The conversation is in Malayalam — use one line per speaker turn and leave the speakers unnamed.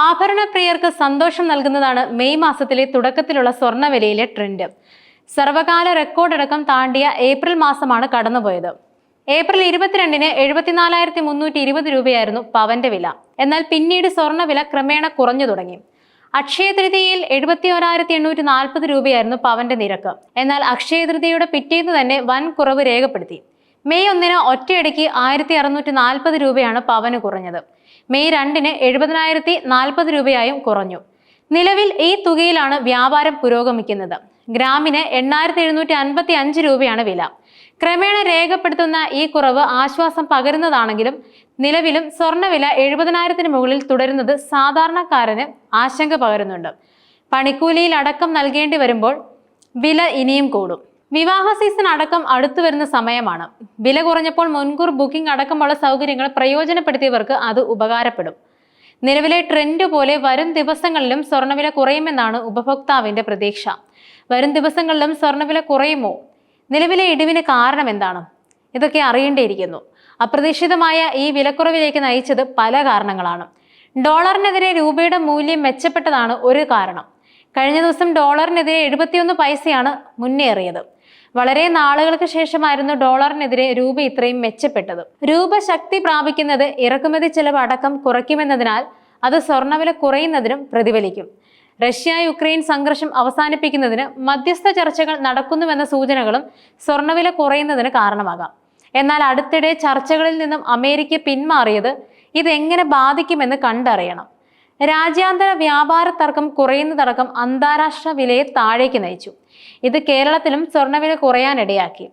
ആഭരണപ്രിയർക്ക് സന്തോഷം നൽകുന്നതാണ് മെയ് മാസത്തിലെ തുടക്കത്തിലുള്ള സ്വർണവിലയിലെ ട്രെൻഡ്. സർവകാല റെക്കോർഡടക്കം താണ്ടിയ ഏപ്രിൽ മാസമാണ് കടന്നുപോയത്. ഏപ്രിൽ ഇരുപത്തിരണ്ടിന് എഴുപത്തിനാലായിരത്തി മുന്നൂറ്റി ഇരുപത് രൂപയായിരുന്നു പവന്റെ വില. എന്നാൽ പിന്നീട് സ്വർണവില ക്രമേണ കുറഞ്ഞു തുടങ്ങി. അക്ഷയ തൃതീയയിൽ എഴുപത്തി ഒരായിരത്തി എണ്ണൂറ്റി നാൽപ്പത് രൂപയായിരുന്നു പവന്റെ നിരക്ക്. എന്നാൽ അക്ഷയ തൃതീയയുടെ പിറ്റേന്ന് തന്നെ വൻ കുറവ് രേഖപ്പെടുത്തി. മെയ് ഒന്നിന് ഒറ്റയടിക്ക് ആയിരത്തി അറുന്നൂറ്റി നാൽപ്പത് രൂപയാണ് പവന് കുറഞ്ഞത്. മെയ് രണ്ടിന് എഴുപതിനായിരത്തി നാൽപ്പത് രൂപയായും കുറഞ്ഞു. നിലവിൽ ഈ തുകയിലാണ് വ്യാപാരം പുരോഗമിക്കുന്നത്. ഗ്രാമിന് എണ്ണായിരത്തി എഴുന്നൂറ്റി അൻപത്തി അഞ്ച് രൂപയാണ് വില. ക്രമേണ രേഖപ്പെടുത്തുന്ന ഈ കുറവ് ആശ്വാസം പകരുന്നതാണെങ്കിലും നിലവിലും സ്വർണവില എഴുപതിനായിരത്തിന് മുകളിൽ തുടരുന്നത് സാധാരണക്കാരന് ആശങ്ക പകരുന്നുണ്ട്. പണിക്കൂലിയിൽ അടക്കം നൽകേണ്ടി വരുമ്പോൾ വില ഇനിയും കൂടും. വിവാഹ സീസൺ അടക്കം അടുത്തു വരുന്ന സമയമാണ്. വില കുറഞ്ഞപ്പോൾ മുൻകൂർ ബുക്കിംഗ് അടക്കമുള്ള സൗകര്യങ്ങൾ പ്രയോജനപ്പെടുത്തിയവർക്ക് അത് ഉപകാരപ്പെടും. നിലവിലെ ട്രെൻഡ് പോലെ വരും ദിവസങ്ങളിലും സ്വർണവില കുറയുമെന്നാണ് ഉപഭോക്താവിന്റെ പ്രതീക്ഷ. വരും ദിവസങ്ങളിലും സ്വർണവില കുറയുമോ? നിലവിലെ ഇടിവിന് കാരണം എന്താണ്? ഇതൊക്കെ അറിയേണ്ടിയിരിക്കുന്നു. അപ്രതീക്ഷിതമായ ഈ വിലക്കുറവിലേക്ക് നയിച്ചത് പല കാരണങ്ങളാണ്. ഡോളറിനെതിരെ രൂപയുടെ മൂല്യം മെച്ചപ്പെട്ടതാണ് ഒരു കാരണം. കഴിഞ്ഞ ദിവസം ഡോളറിനെതിരെ എഴുപത്തിയൊന്ന് പൈസയാണ് മുന്നേറിയത്. വളരെ നാളുകൾക്ക് ശേഷമായിരുന്നു ഡോളറിനെതിരെ രൂപ ഇത്രയും മെച്ചപ്പെട്ടത്. രൂപ ശക്തി പ്രാപിക്കുന്നത് ഇറക്കുമതി ചെലവ് അടക്കം കുറയ്ക്കുമെന്നതിനാൽ അത് സ്വർണവില കുറയുന്നതിനും പ്രതിഫലിക്കും. റഷ്യ യുക്രൈൻ സംഘർഷം അവസാനിപ്പിക്കുന്നതിന് മധ്യസ്ഥ ചർച്ചകൾ നടക്കുന്നുവെന്ന സൂചനകളും സ്വർണവില കുറയുന്നതിന് കാരണമാകാം. എന്നാൽ അടുത്തിടെ ചർച്ചകളിൽ നിന്നും അമേരിക്ക പിന്മാറിയത് ഇതെങ്ങനെ ബാധിക്കുമെന്ന് കണ്ടറിയണം. രാജ്യാന്തര വ്യാപാര തർക്കം കുറയുന്നതടക്കം അന്താരാഷ്ട്ര വിലയെ താഴേക്ക് നയിച്ചു. ഇത് കേരളത്തിലും സ്വർണവില കുറയാനിടയാക്കി.